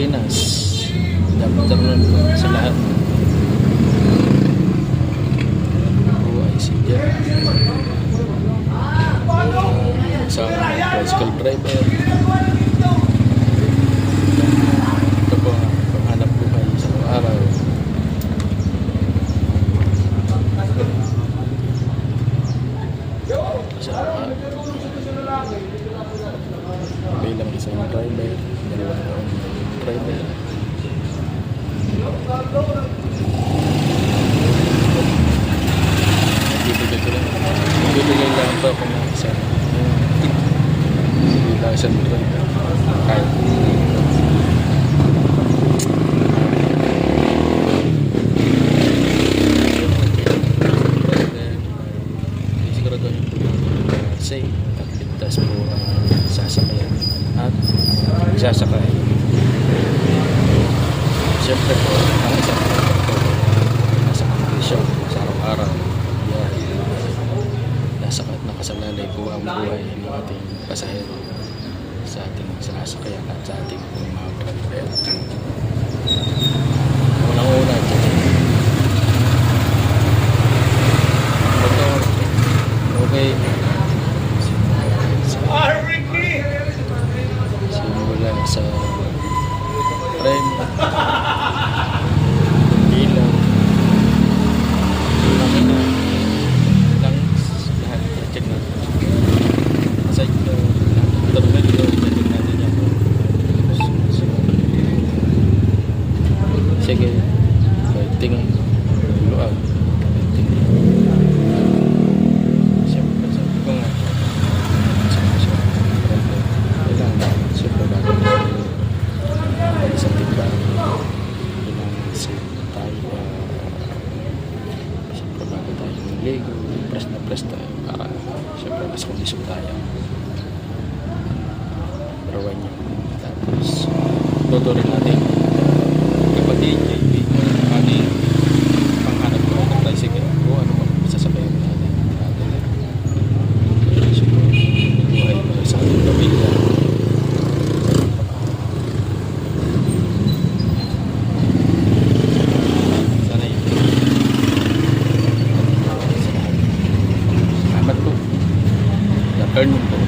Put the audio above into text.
Pilipinas. Dapat meron sa lahat. Buhay si Jeff. Sa tricycle driver. Ito po ang panghanap buhay sa araw. Sa bilang isang driver, dalawang taon na driver. Bibigay ko lang. Bibigay lang ito kung isa. Bilang isang driver. Kahit siguraduhin po na safe at ligtas po ang sasakyan at sasakay. Siyempre po, ang isang po nasa kondisyon sa araw-araw. Biyahe. Nasa nakasalalay po ang buhay ng ating pasahero sa ating sasakyan at sa ating mga driver. Unang-una. Okay. Sa frame. Ilaw. Makina. Lungs. Lahat. Check natin. Terminal door. Check natin yan. Sige. Lighting. Luwag. Press na press tayo, para, siyempre, mas kondisyon tayo. Pero yun, tapos, tuturin natin Hang.